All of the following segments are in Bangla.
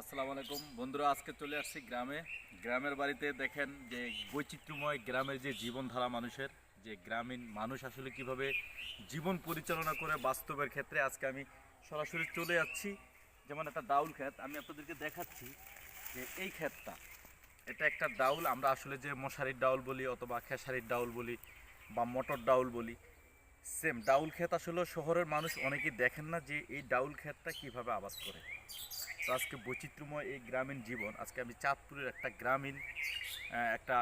আসসালামু আলাইকুম। বন্ধুরা, আজকে চলে আসছি গ্রামে। গ্রামের বাড়িতে দেখেন যে বৈচিত্র্যময় গ্রামের যে জীবনধারা মানুষের, যে গ্রামীণ মানুষ আসলে কীভাবে জীবন পরিচালনা করে বাস্তবের ক্ষেত্রে আজকে আমি সরাসরি চলে যাচ্ছি। যেমন একটা ডাউল ক্ষেত, আমি আপনাদেরকে দেখাচ্ছি যে এই ক্ষেতটা, এটা একটা ডাউল আমরা আসলে যে মশারির ডাউল বলি অথবা খেসারির ডাউল বলি বা মটর ডাউল বলি সেম ডাউল ক্ষেত আসলে শহরের মানুষ অনেকেই দেখেন না যে এই ডাউল ক্ষেতটা কীভাবে আবাদ করে। তো আজকে বৈচিত্র্যময় এই গ্রামীণ জীবন, আজকে আমি চাঁদপুরের একটা গ্রামীণ একটা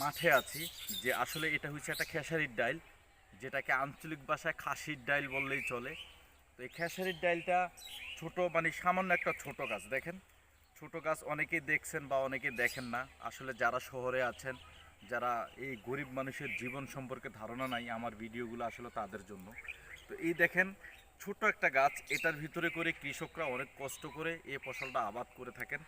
মাঠে আছি যে আসলে এটা হচ্ছে একটা খেসারির ডাইল, যেটাকে আঞ্চলিক ভাষায় খাসির ডাইল বললেই চলে। তো এই খেসারির ডাইলটা ছোট মানে সামান্য একটা ছোট গাছ, দেখেন। ছোট গাছ অনেকেই দেখছেন বা অনেকেই দেখেন না। আসলে যারা শহরে আছেন, যারা এই গরিব মানুষের জীবন সম্পর্কে ধারণা নাই, আমার ভিডিওগুলো আসলে তাদের জন্য। তো এই দেখেন ছোট একটা গাছ, এটার ভিতরে করে কৃষকরা অনেক কষ্ট করে এই ফসলটা আবাদ করে থাকেন।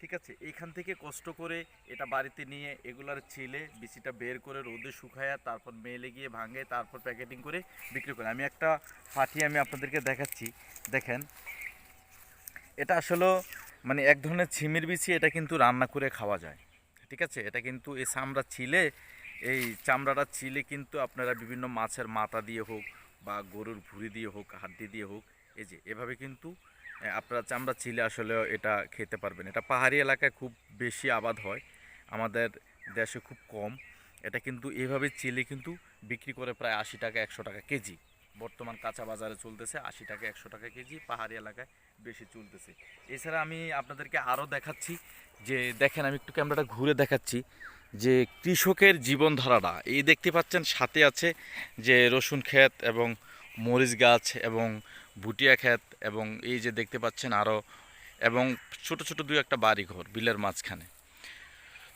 ঠিক আছে? এখান থেকে কষ্ট করে এটা বাড়িতে নিয়ে এগুলার ছিলে বিচিটা বের করে রোদে শুকায়া তারপর মেলে গিয়ে ভাঙে, তারপর প্যাকেটিং করে বিক্রি করে। আমি একটা ফাটিয়ে আমি আপনাদেরকে দেখাচ্ছি। দেখেন, এটা আসলে মানে এক ধরনের ছিমির বিচি, এটা কিন্তু রান্না করে খাওয়া যায়। ঠিক আছে? এটা কিন্তু এই চামড়া ছিলে, এই চামড়াটা ছিলে কিন্তু আপনারা বিভিন্ন মাছের মাথা দিয়ে হোক বা গরুর ভুঁড়ি দিয়ে হোক, হাড্ডি দিয়ে হোক, এই যে, এভাবে কিন্তু আপনারা চামড়া চিলে আসলে এটা খেতে পারবেন। এটা পাহাড়ি এলাকায় খুব বেশি আবাদ হয়, আমাদের দেশে খুব কম। এটা কিন্তু এভাবে চিলে কিন্তু বিক্রি করে প্রায় আশি টাকা, একশো টাকা কেজি। বর্তমান কাঁচা বাজারে চলতেছে আশি টাকা, একশো টাকা কেজি, পাহাড়ি এলাকায় বেশি চলতেছে। এছাড়া আমি আপনাদেরকে আরও দেখাচ্ছি, যে দেখেন আমি একটু ক্যামেরাটা ঘুরে দেখাচ্ছি। যে কৃষকের জীবনধারাটা, এই দেখতে পাচ্ছেন সাথে আছে যে রসুন ক্ষেত এবং মরিচ গাছ এবং ভুটিয়া ক্ষেত এবং এই যে দেখতে পাচ্ছেন আরও এবং ছোট ছোট দুই একটা বাড়ি ঘর বিলের মাঝখানে।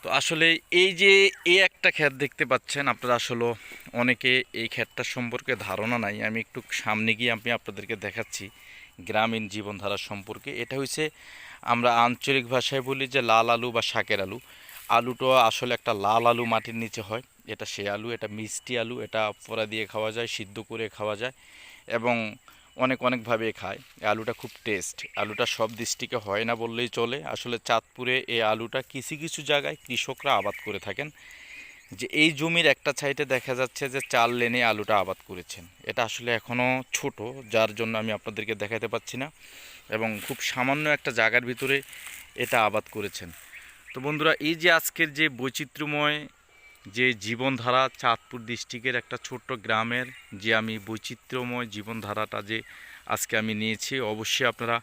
তো আসলে এই যে এই একটা ক্ষেত দেখতে পাচ্ছেন আপনারা আসলে অনেকে এই ক্ষেতটা সম্পর্কে ধারণা নাই, আমি একটু সামনে গিয়ে আমি আপনাদেরকে দেখাচ্ছি গ্রামীণ জীবনধারা সম্পর্কে। এটা হচ্ছে আমরা আঞ্চলিক ভাষায় বলি যে লাল আলু বা শাকের আলু। আলুটা আসলে একটা লাল আলু মাটির নিচে হয়। এটা সে আলু, এটা মিষ্টি আলু, এটা পোড়া দিয়ে খাওয়া যায়, সিদ্ধ করে খাওয়া যায় এবং অনেক অনেকভাবে খায়। আলুটা খুব টেস্ট। আলুটা সব দৃষ্টিকে হয় না বললেই চলে। আসলে চাঁদপুরে এই আলুটা কিছু কিছু জায়গায় কৃষকরা আবাদ করে থাকেন। যে এই জমির একটা সাইডে দেখা যাচ্ছে যে চাল লেনে আলুটা আবাদ করেছেন। এটা আসলে এখনও ছোট, যার জন্য আমি আপনাদেরকে দেখাতে পাচ্ছি না এবং খুব সামান্য একটা জায়গার ভিতরে এটা আবাদ করেছেন। তো বন্ধুরা, এই যে আজকের যে বৈচিত্র্যময় যে জীবনধারা চাঁদপুর ডিস্ট্রিক্টের একটা ছোট্ট গ্রামের যে আমি বৈচিত্র্যময় জীবনধারাটা যে আজকে আমি নিয়েছি, অবশ্যই আপনারা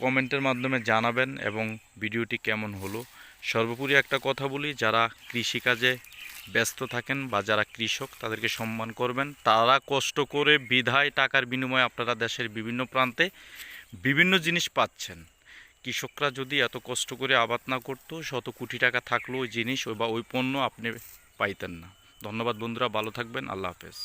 কমেন্টের মাধ্যমে জানাবেন এবং ভিডিওটি কেমন হলো। সর্বোপরি একটা কথা বলি, যারা কৃষিকাজে ব্যস্ত থাকেন বা যারা কৃষক, তাদেরকে সম্মান করবেন। তারা কষ্ট করে বিধায় টাকার বিনিময়ে আপনারা দেশের বিভিন্ন প্রান্তে বিভিন্ন জিনিস পাচ্ছেন। কৃষকরা যদি এত কষ্ট করে আবাদ না করতো, শত কোটি টাকা থাকলেও ওই জিনিস, বা ওই পণ্য আপনি পাইতেন না। ধন্যবাদ বন্ধুরা, ভালো থাকবেন, আল্লাহ হাফেজ।